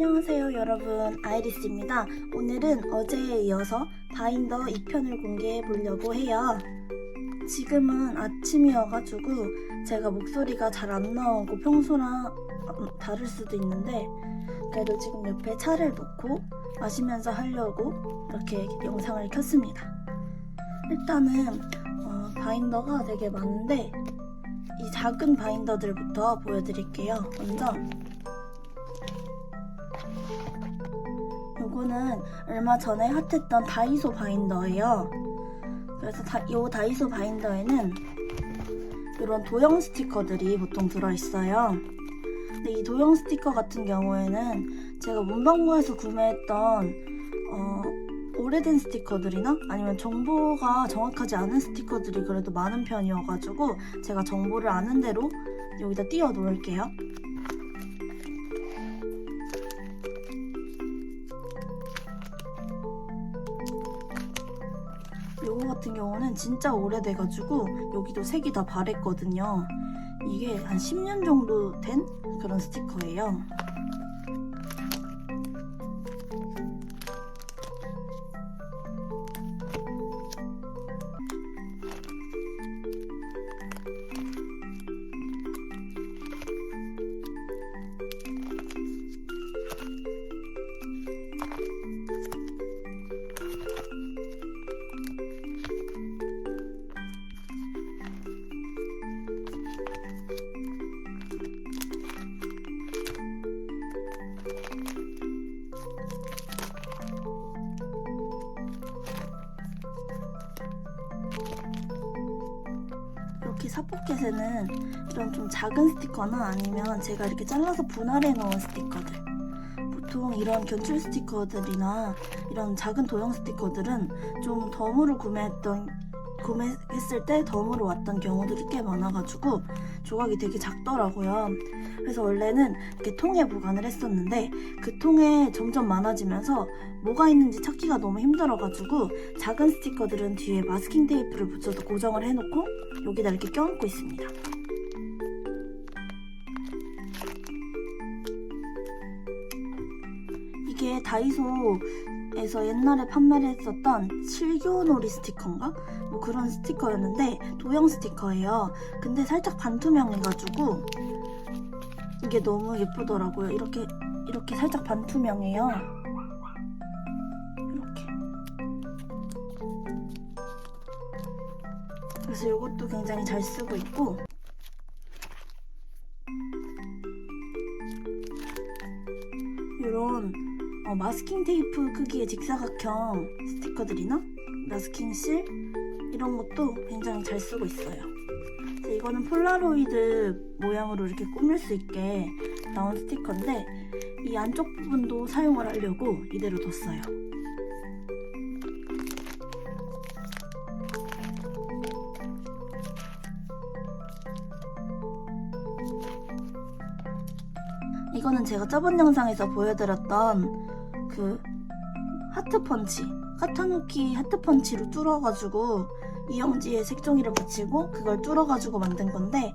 안녕하세요 여러분. 아이리스입니다. 오늘은 어제에 이어서 바인더 2편을 공개해 보려고 해요. 지금은 아침이어가지고 제가 목소리가 잘 안 나오고 평소랑 음, 다를 수도 있는데 그래도 지금 옆에 차를 놓고 마시면서 하려고 이렇게 영상을 켰습니다. 일단은 어, 바인더가 되게 많은데 이 작은 바인더들부터 보여드릴게요. 먼저 얼마 전에 핫했던 다이소 바인더예요. 그래서 다, 요 다이소 바인더에는 이런 도형 스티커들이 보통 들어있어요. 근데 이 도형 스티커 같은 경우에는 제가 문방구에서 구매했던 어, 오래된 스티커들이나 아니면 정보가 정확하지 않은 스티커들이 그래도 많은 편이어가지고 제가 정보를 아는 대로 여기다 띄워 놓을게요. 경우는 진짜 오래돼가지고 여기도 색이 다 바랬거든요. 이게 한 10년 정도 된 그런 스티커예요. 사포켓에는 이런 좀 작은 스티커나 아니면 제가 이렇게 잘라서 분할해 놓은 스티커들 보통 이런 견출 스티커들이나 이런 작은 도형 스티커들은 좀 덤으로 구매했던 구매했을 때 덤으로 왔던 경우들이 꽤 많아가지고 조각이 되게 작더라고요. 그래서 원래는 이렇게 통에 보관을 했었는데 그 통에 점점 많아지면서 뭐가 있는지 찾기가 너무 힘들어가지고 작은 스티커들은 뒤에 마스킹 테이프를 붙여서 고정을 해놓고 여기다 이렇게 껴안고 있습니다. 이게 다이소에서 옛날에 판매를 했었던 칠교놀이 스티커인가? 뭐 그런 스티커였는데 도형 스티커예요. 근데 살짝 반투명해가지고 이게 너무 예쁘더라고요. 이렇게 이렇게 살짝 반투명해요. 이것도 굉장히 잘 쓰고 있고 이런 어, 마스킹 테이프 크기의 직사각형 스티커들이나 마스킹 실 이런 것도 굉장히 잘 쓰고 있어요. 이거는 폴라로이드 모양으로 이렇게 꾸밀 수 있게 나온 스티커인데 이 안쪽 부분도 사용을 하려고 이대로 뒀어요. 이거는 제가 저번 영상에서 보여드렸던 그 하트 펀치 카타누키 하트 펀치로 뚫어가지고 이영지에 색종이를 붙이고 그걸 뚫어가지고 만든 건데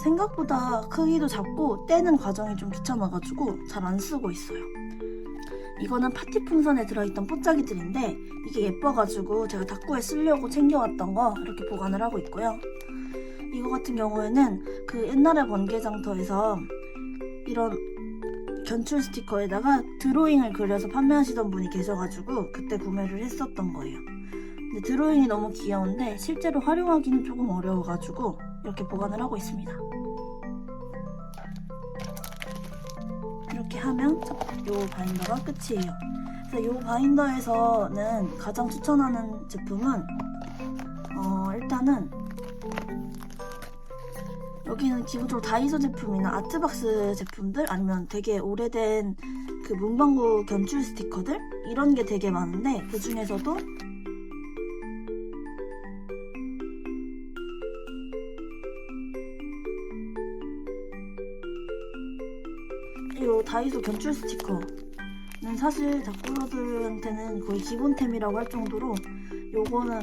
생각보다 크기도 작고 떼는 과정이 좀 귀찮아가지고 잘 안 쓰고 있어요. 이거는 파티 풍선에 들어있던 뽀짝이들인데 이게 예뻐가지고 제가 닭구에 쓰려고 챙겨왔던 거 이렇게 보관을 하고 있고요. 이거 같은 경우에는 그 옛날에 번개장터에서 이런 견출 스티커에다가 드로잉을 그려서 판매하시던 분이 계셔가지고 그때 구매를 했었던 거예요. 근데 드로잉이 너무 귀여운데 실제로 활용하기는 조금 어려워가지고 이렇게 보관을 하고 있습니다. 이렇게 하면 요 바인더가 끝이에요. 그래서 요 바인더에서는 가장 추천하는 제품은 어, 일단은 여기는 기본적으로 다이소 제품이나 아트박스 제품들 아니면 되게 오래된 그 문방구 견출 스티커들 이런 게 되게 많은데 그 중에서도 이 다이소 견출 스티커는 사실 닭구로들한테는 거의 기본템이라고 할 정도로 요거는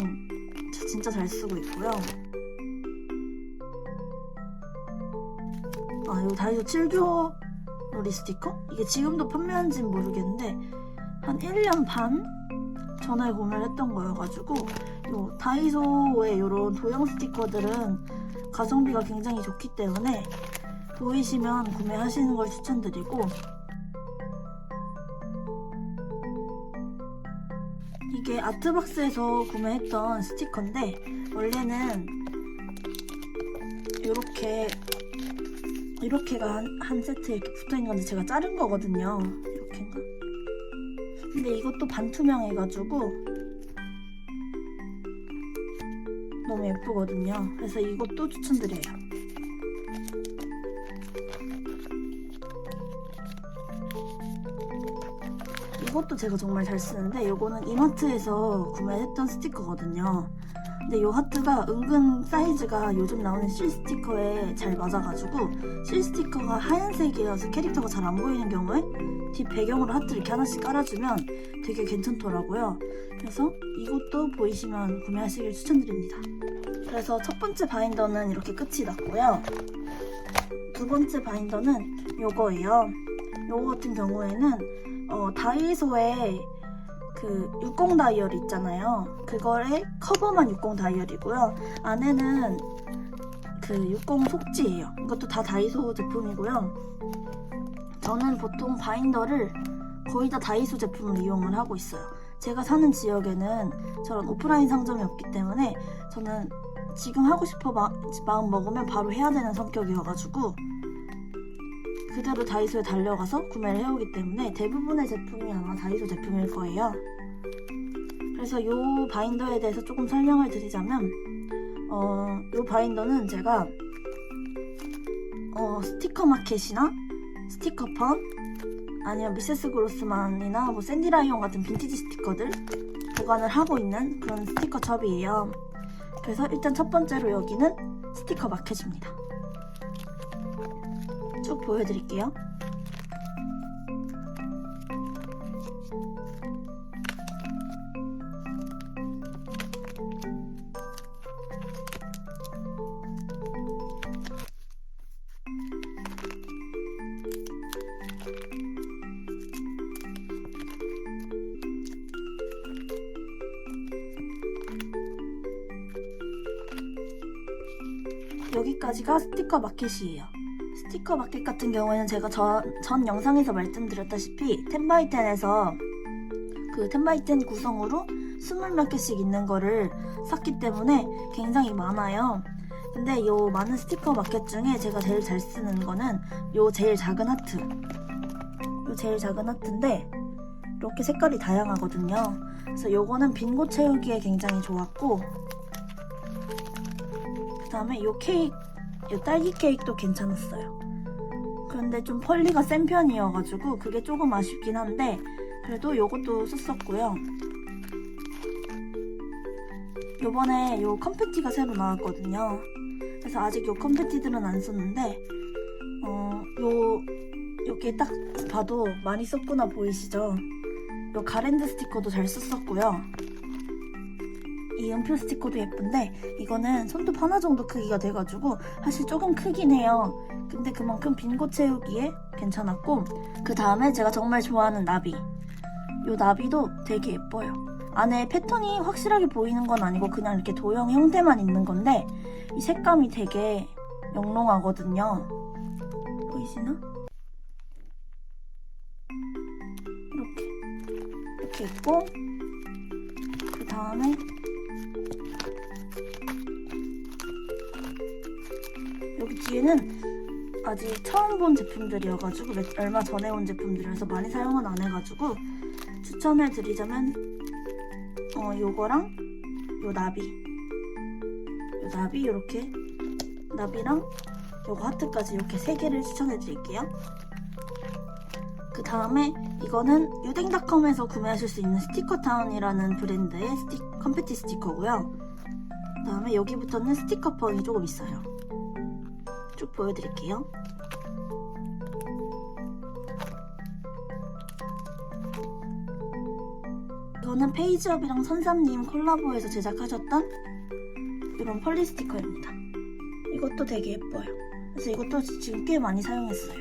진짜 잘 쓰고 있고요. 아, 요 다이소 7교 놀이 스티커? 이게 지금도 판매하는지는 모르겠는데 한 1년 반 전에 구매를 했던 거여가지고 요 다이소의 이런 도형 스티커들은 가성비가 굉장히 좋기 때문에 보이시면 구매하시는 걸 추천드리고 이게 아트박스에서 구매했던 스티커인데 원래는 이렇게 이렇게가 한, 한 세트 이렇게 붙어 있는 건데 제가 자른 거거든요 이렇게인가? 근데 이것도 반투명해가지고 너무 예쁘거든요 그래서 이것도 추천드려요 이것도 제가 정말 잘 쓰는데 이거는 이마트에서 구매했던 스티커거든요. 근데 이 하트가 은근 사이즈가 요즘 나오는 실 스티커에 잘 맞아가지고 실 스티커가 하얀색이어서 캐릭터가 잘 안 보이는 경우에 뒷 배경으로 하트 이렇게 하나씩 깔아주면 되게 괜찮더라고요. 그래서 이것도 보이시면 구매하시길 추천드립니다. 그래서 첫 번째 바인더는 이렇게 끝이 났고요. 두 번째 바인더는 요거예요. 요거 같은 경우에는 어, 다이소에 그 60 다이얼 있잖아요. 그거의 커버만 60 다이얼이고요. 안에는 그 60 속지예요. 이것도 다 다이소 제품이고요. 저는 보통 바인더를 거의 다 다이소 제품을 이용을 하고 있어요. 제가 사는 지역에는 저런 오프라인 상점이 없기 때문에 저는 지금 하고 싶어 마, 마음 먹으면 바로 해야 되는 성격이어가지고 그대로 다이소에 달려가서 구매를 해오기 때문에 대부분의 제품이 아마 다이소 제품일 거예요. 그래서 이 바인더에 대해서 조금 설명을 드리자면 어, 이 바인더는 제가 어, 스티커 마켓이나 스티커펀 아니면 미세스 그로스만이나 뭐 샌디라이온 같은 빈티지 스티커들 보관을 하고 있는 그런 스티커 첩이에요. 그래서 일단 첫 번째로 여기는 스티커 마켓입니다. 쭉 보여드릴게요. 여기까지가 스티커 마켓이에요. 스티커 마켓 같은 경우에는 제가 전, 전 영상에서 말씀드렸다시피 텐바이텐에서 그 텐바이텐 구성으로 20몇 개씩 있는 거를 샀기 때문에 굉장히 많아요. 근데 요 많은 스티커 마켓 중에 제가 제일 잘 쓰는 거는 요 제일 작은 하트. 요 제일 작은 하트인데 이렇게 색깔이 다양하거든요. 그래서 요거는 빈곳 채우기에 굉장히 좋았고 그 다음에 요 케이크, 요 딸기 케이크도 괜찮았어요. 그런데 좀 펄리가 센 편이어가지고 그게 조금 아쉽긴 한데 그래도 요것도 썼었고요. 요번에 요 컴패티가 새로 나왔거든요. 그래서 아직 요 컴패티들은 안 썼는데 어, 요 이렇게 딱 봐도 많이 썼구나 보이시죠? 요 가랜드 스티커도 잘 썼었고요. 이 음표 스티커도 예쁜데 이거는 손톱 하나 정도 크기가 돼가지고 사실 조금 크긴 해요. 근데 그만큼 빈 곳 채우기에 괜찮았고 그 다음에 제가 정말 좋아하는 나비. 요 나비도 되게 예뻐요. 안에 패턴이 확실하게 보이는 건 아니고 그냥 이렇게 도형 형태만 있는 건데 이 색감이 되게 영롱하거든요. 보이시나? 이렇게 이렇게 있고 그 다음에 여기 뒤에는 아직 처음 본 제품들이어가지고 몇- 얼마 전에 온 제품들이라서 많이 사용은 안 해가지고 추천을 드리자면 어 요거랑 요 나비. 요 나비 요렇게. 나비랑 요거 하트까지 이렇게 세 개를 추천해 드릴게요. 그 다음에 이거는 유댕닷컴에서 구매하실 수 있는 스티커타운이라는 브랜드의 스티, 컴패티 스티커고요. 그 다음에 여기부터는 스티커 펑이 조금 있어요 쭉 보여드릴게요. 저는 페이지업이랑 선삼님 콜라보해서 제작하셨던 이런 펄리 스티커입니다. 이것도 되게 예뻐요. 그래서 이것도 지금 꽤 많이 사용했어요.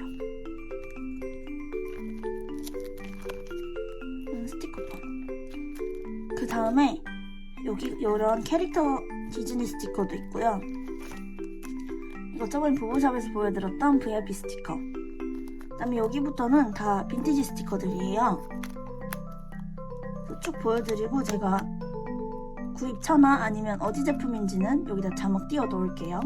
음, 스티커폰. 그 다음에 여기 이런 캐릭터 디즈니 스티커도 있고요. 이거 저번에 보보샵에서 보여드렸던 VIP 스티커. 그 다음에 여기부터는 다 빈티지 스티커들이에요. 쭉 보여드리고 제가 구입처나 아니면 어디 제품인지는 여기다 자막 띄워 놓을게요.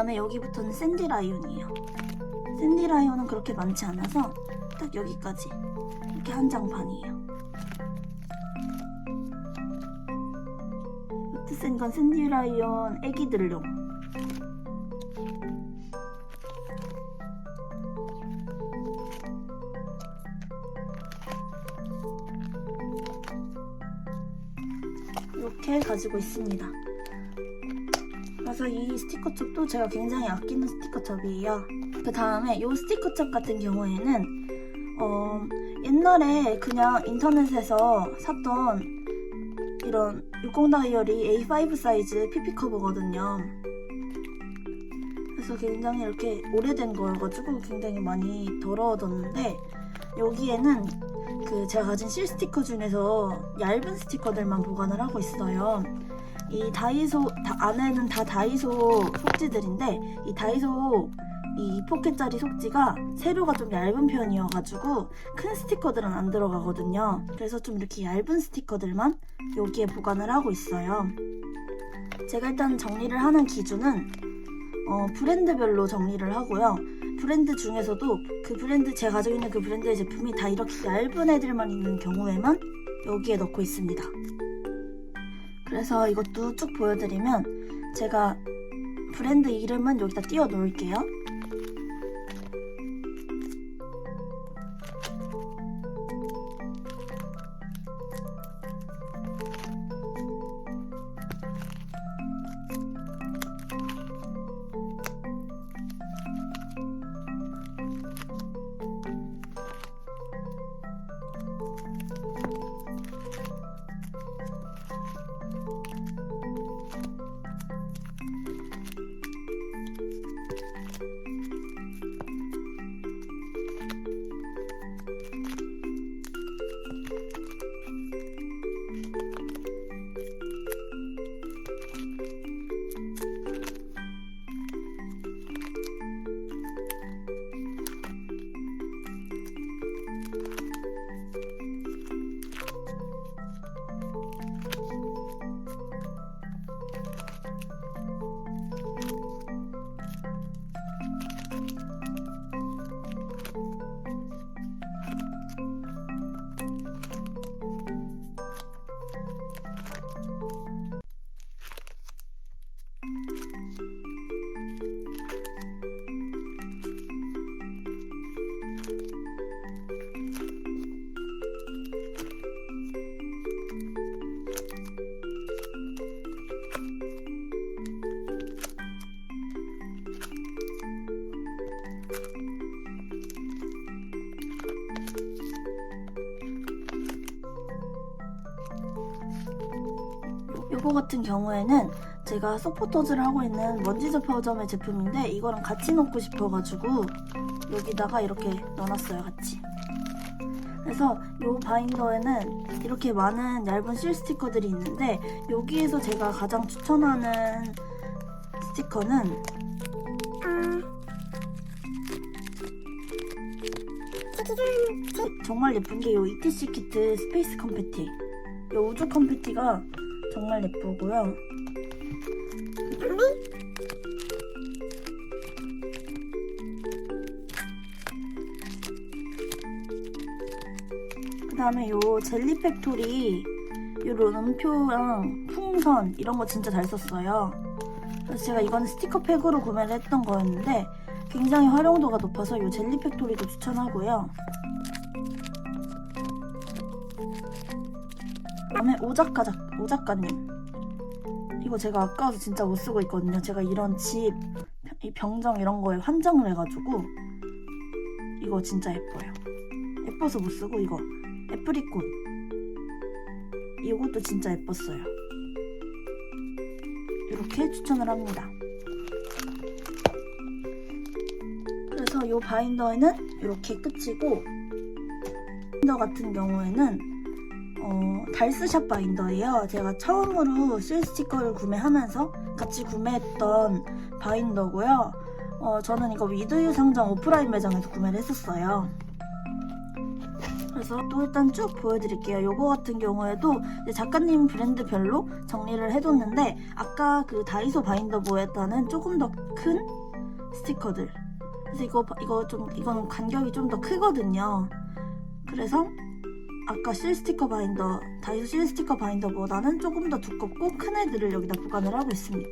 다음에 여기부터는 샌디 라이온이에요. 샌디 라이온은 그렇게 많지 않아서 딱 여기까지 이렇게 한 장 반이에요. 요트 센건 샌디 라이온 애기들용. 이렇게 가지고 있습니다. 그래서 이 스티커 첩도 제가 굉장히 아끼는 스티커 첩이에요. 그 다음에 이 스티커 첩 같은 경우에는 어, 옛날에 그냥 인터넷에서 샀던 이런 60 다이어리 A5 사이즈 PP 커버거든요. 그래서 굉장히 이렇게 오래된 거여가지고 굉장히 많이 더러워졌는데 여기에는 그 제가 가진 실 스티커 중에서 얇은 스티커들만 보관을 하고 있어요. 이 다이소 다- 안에는 다 다이소 속지들인데 이 다이소 이 포켓짜리 속지가 세로가 좀 얇은 편이어가지고 큰 스티커들은 안 들어가거든요. 그래서 좀 이렇게 얇은 스티커들만 여기에 보관을 하고 있어요. 제가 일단 정리를 하는 기준은 어, 브랜드별로 정리를 하고요. 브랜드 중에서도 그 브랜드 제가 가지고 있는 그 브랜드의 제품이 다 이렇게 얇은 애들만 있는 경우에만 여기에 넣고 있습니다. 그래서 이것도 쭉 보여드리면 제가 브랜드 이름은 여기다 띄워 놓을게요. 요거 같은 경우에는 제가 서포터즈를 하고 있는 먼지즈 파우점의 제품인데 이거랑 같이 넣고 싶어가지고 여기다가 이렇게 넣어놨어요 같이. 그래서 요 바인더에는 이렇게 많은 얇은 실 스티커들이 있는데 여기에서 제가 가장 추천하는 스티커는 정말 예쁜 게요 ETC 키트 스페이스 컴패티. 요 우주 컴패티가 정말 예쁘고요. 그 다음에 요 젤리 팩토리 요런 음표랑 풍선 이런 거 진짜 잘 썼어요. 그래서 제가 이건 스티커 팩으로 구매를 했던 거였는데 굉장히 활용도가 높아서 요 젤리 팩토리도 추천하고요. 다음에 오작가 작 오 작가님 이거 제가 아까워서 진짜 못 쓰고 있거든요. 제가 이런 집, 이 병정 이런 거에 환장을 해가지고 이거 진짜 예뻐요. 예뻐서 못 쓰고 이거 애프리콘 이것도 진짜 예뻤어요. 이렇게 추천을 합니다. 그래서 이 바인더에는 이렇게 끝이고 바인더 같은 경우에는 어, 달스샵 바인더예요. 제가 처음으로 실 스티커를 구매하면서 같이 구매했던 바인더고요. 어, 저는 이거 위드유 상점 오프라인 매장에서 구매를 했었어요. 그래서 또 일단 쭉 보여드릴게요. 요거 같은 경우에도 작가님 브랜드별로 정리를 해뒀는데 아까 그 다이소 바인더보다는 조금 더 큰 스티커들. 그래서 이거 이거 좀 이거는 간격이 좀 더 크거든요. 그래서 아까 실 스티커 바인더, 다이소 실 스티커 바인더보다는 조금 더 두껍고 큰 애들을 여기다 보관을 하고 있습니다.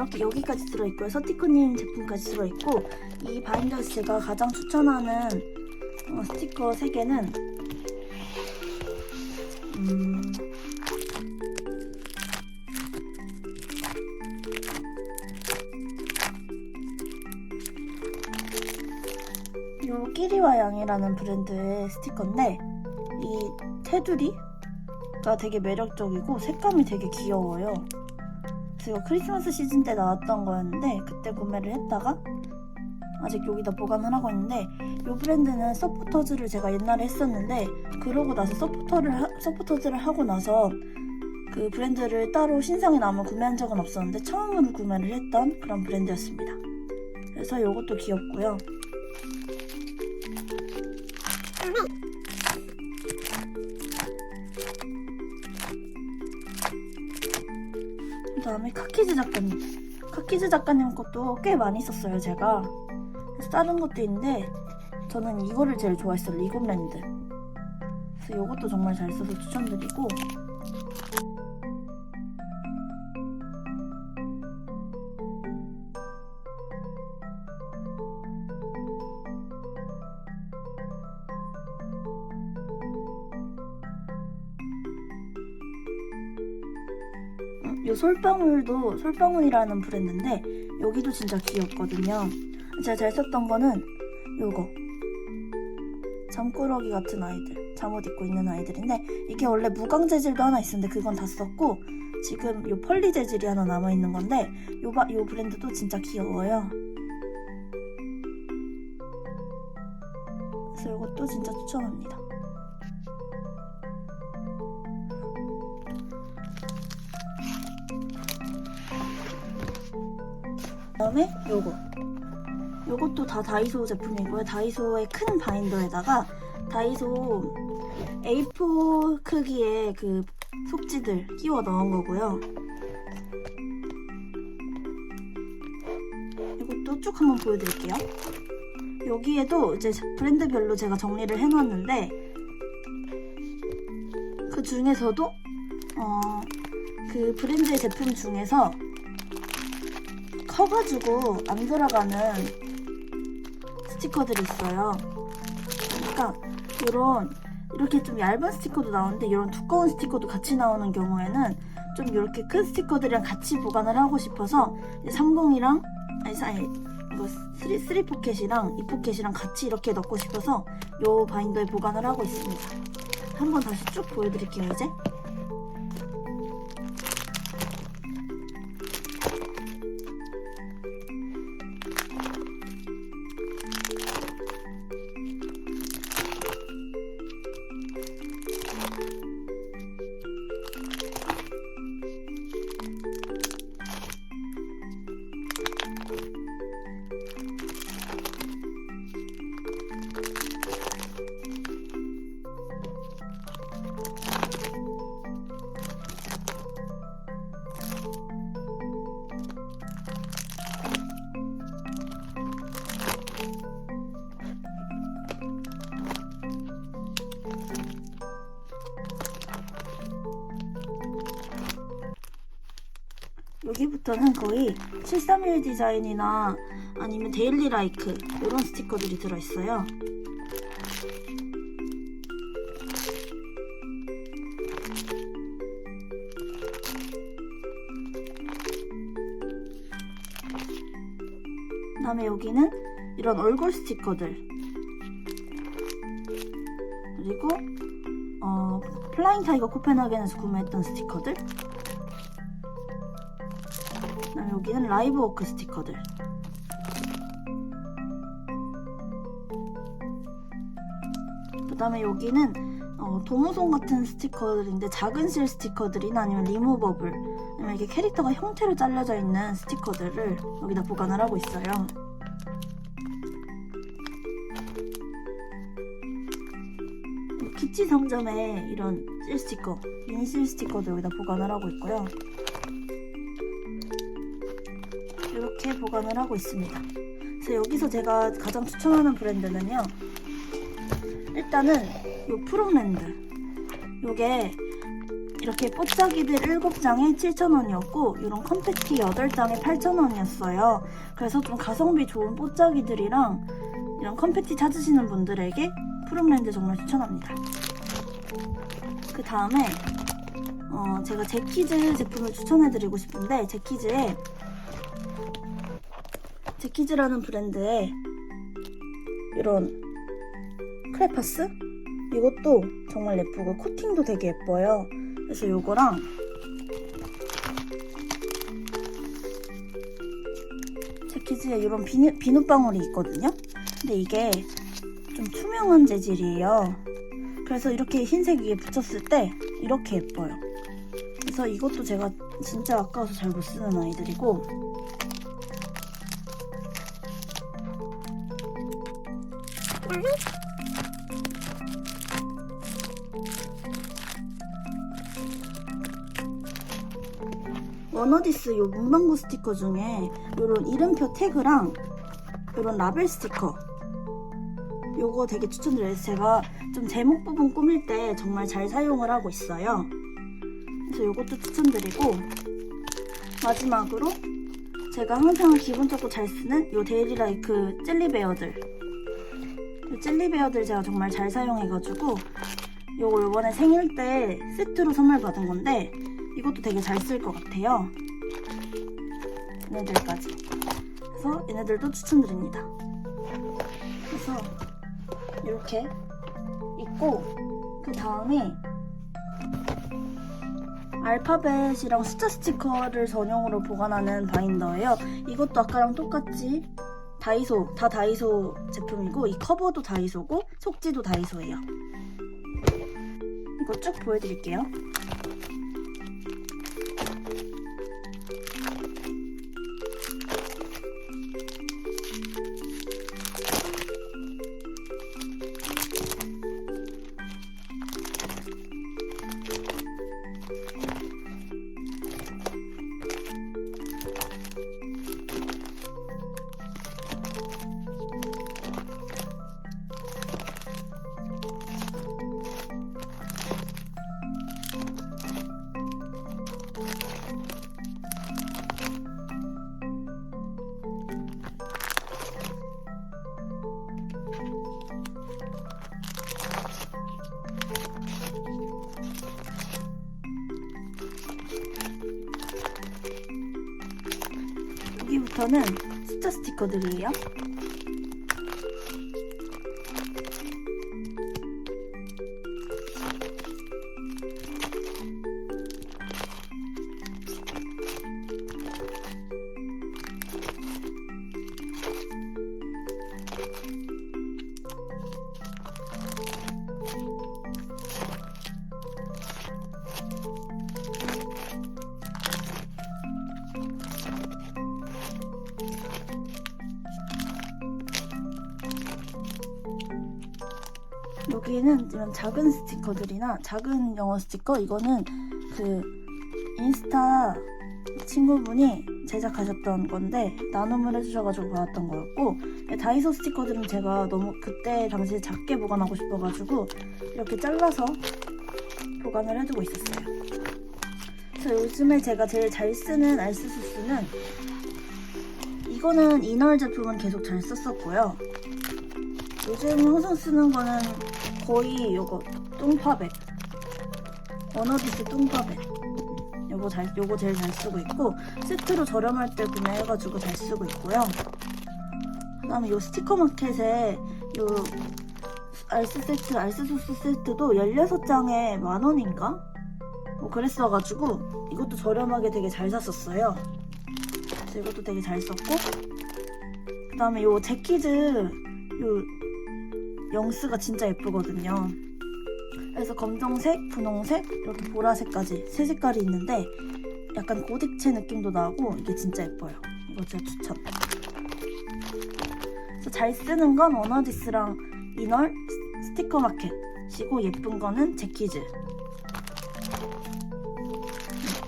이렇게 여기까지 들어있고요. 서티코님 제품까지 들어있고 이 바인더에서 제가 가장 추천하는 어, 스티커 3개는 음, 요 끼리와 양이라는 브랜드의 스티커인데 이 테두리가 되게 매력적이고 색감이 되게 귀여워요. 이거 크리스마스 시즌 때 나왔던 거였는데 그때 구매를 했다가 아직 여기다 보관을 하고 있는데 이 브랜드는 서포터즈를 제가 옛날에 했었는데 그러고 나서 서포터를 하, 서포터즈를 하고 나서 그 브랜드를 따로 신상에 나오면 구매한 적은 없었는데 처음으로 구매를 했던 그런 브랜드였습니다. 그래서 이것도 귀엽고요. 그 다음에 카키즈 작가님. 카키즈 작가님 것도 꽤 많이 썼어요, 제가. 그래서 다른 것도 있는데, 저는 이거를 제일 좋아했어요, 리고랜드. 그래서 이것도 정말 잘 써서 추천드리고, 솔방울도 솔방울이라는 브랜드인데 여기도 진짜 귀엽거든요. 제가 잘 썼던 거는 요거 잠꾸러기 같은 아이들 잠옷 입고 있는 아이들인데 이게 원래 무광 재질도 하나 있었는데 그건 다 썼고 지금 요 펄리 재질이 하나 남아 있는 건데 요, 바, 요 브랜드도 진짜 귀여워요. 그래서 이것도 진짜 추천합니다. 다음에 요거. 요것도 다 다이소 제품이고요. 다이소의 큰 바인더에다가 다이소 A4 크기의 그 속지들 끼워 넣은 거고요. 이것도 쭉 한번 보여드릴게요. 여기에도 이제 브랜드별로 제가 정리를 해놨는데 그 중에서도 어, 그 브랜드의 제품 중에서 커가지고 안 들어가는 스티커들이 있어요. 그러니까 이런 이렇게 좀 얇은 스티커도 나오는데 이런 두꺼운 스티커도 같이 나오는 경우에는 좀 이렇게 큰 스티커들이랑 같이 보관을 하고 싶어서 30이랑 아니 아니 이거 3, 3 포켓이랑 2 포켓이랑 같이 이렇게 넣고 싶어서 이 바인더에 보관을 하고 있습니다. 한번 다시 쭉 보여드릴게요 이제. 여기부터는 거의 731 디자인이나 아니면 데일리 라이크 이런 스티커들이 들어있어요. 그 다음에 여기는 이런 얼굴 스티커들 그리고 어, 플라잉 타이거 코펜하겐에서 구매했던 스티커들 그다음에 여기는 라이브 워크 스티커들. 그다음에 여기는 어, 도무송 같은 스티커들인데 작은 실 스티커들이나 아니면 리무버블 아니면 이게 캐릭터가 형태로 잘려져 있는 스티커들을 여기다 보관을 하고 있어요. 키치 상점에 이런 실 스티커, 인실 스티커도 여기다 보관을 하고 있고요. 보관을 하고 있습니다. 그래서 여기서 제가 가장 추천하는 브랜드는요. 일단은 요 프롬랜드. 요게 이렇게 뽀짝이들 7장에 7,000원이었고 이런 컴팩티 8장에 8,000원이었어요. 그래서 좀 가성비 좋은 뽀짝이들이랑 이런 컴팩티 찾으시는 분들에게 프롬랜드 정말 추천합니다. 그 다음에 어, 제가 제키즈 제품을 추천해드리고 싶은데 제키즈에 제키즈라는 브랜드의 이런 크레파스 이것도 정말 예쁘고 코팅도 되게 예뻐요. 그래서 이거랑 제키즈에 이런 비누, 비누방울이 있거든요. 근데 이게 좀 투명한 재질이에요. 그래서 이렇게 흰색 위에 붙였을 때 이렇게 예뻐요. 그래서 이것도 제가 진짜 아까워서 잘 못 쓰는 아이들이고 워너디스 요 문방구 스티커 중에 요런 이름표 태그랑 요런 라벨 스티커 요거 되게 추천드려요. 제가 좀 제목 부분 꾸밀 때 정말 잘 사용을 하고 있어요. 그래서 요것도 추천드리고 마지막으로 제가 항상 기본적으로 잘 쓰는 요 데일리라이크 젤리베어들 요 젤리베어들 제가 정말 잘 사용해가지고 요거 요번에 생일 때 세트로 선물 받은 건데 이것도 되게 잘 쓸 것 같아요. 얘네들까지. 그래서 얘네들도 추천드립니다. 그래서 이렇게 있고 그 다음에 알파벳이랑 숫자 스티커를 전용으로 보관하는 바인더예요. 이것도 아까랑 똑같이 다이소, 다 다이소 제품이고 이 커버도 다이소고 속지도 다이소예요. 이거 쭉 보여드릴게요. 스티커는 숫자 스티커들이에요. 작은 스티커들이나 작은 영어 스티커 이거는 그 인스타 친구분이 제작하셨던 건데 나눔을 해주셔가지고 받았던 거였고 다이소 스티커들은 제가 너무 그때 당시에 작게 보관하고 싶어가지고 이렇게 잘라서 보관을 해두고 있었어요. 그래서 요즘에 제가 제일 잘 쓰는 알스소스는 이거는 이널 제품은 계속 잘 썼었고요. 요즘 항상 쓰는 거는 거의 요거 똥파백 워너비스 똥파백 요거 잘 요거 제일 잘 쓰고 있고 세트로 저렴할 때 구매해가지고 잘 쓰고 있고요. 그다음에 요 스티커 마켓에 요 알스 세트 알스 소스 세트도 16장에 만 원인가? 뭐 그랬어가지고 이것도 저렴하게 되게 잘 샀었어요. 그래서 이것도 되게 잘 썼고 그다음에 요 제키즈 요 영스가 진짜 예쁘거든요. 그래서 검정색, 분홍색, 이렇게 보라색까지 세 색깔이 있는데 약간 고딕체 느낌도 나고 이게 진짜 예뻐요. 이거 진짜 추천. 그래서 잘 쓰는 건 워너디스랑 이널 스티커 마켓이고 예쁜 거는 제키즈. 음,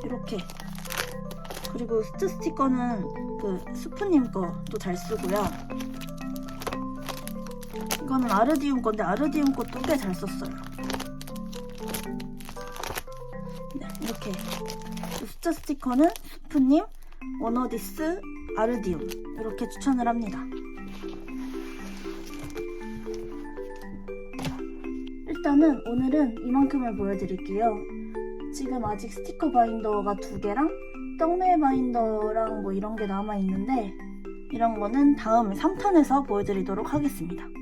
이렇게. 그리고 스트 스티커는 그 수프님 거도 잘 쓰고요. 이거는 아르디움 건데 아르디움 것도 꽤 잘 썼어요. 네, 이렇게 숫자 스티커는 수프님, 워너디스, 아르디움 이렇게 추천을 합니다. 일단은 오늘은 이만큼을 보여드릴게요. 지금 아직 스티커 바인더가 두 개랑 떡메 바인더랑 뭐 이런 게 남아 있는데 이런 거는 다음 3탄에서 보여드리도록 하겠습니다.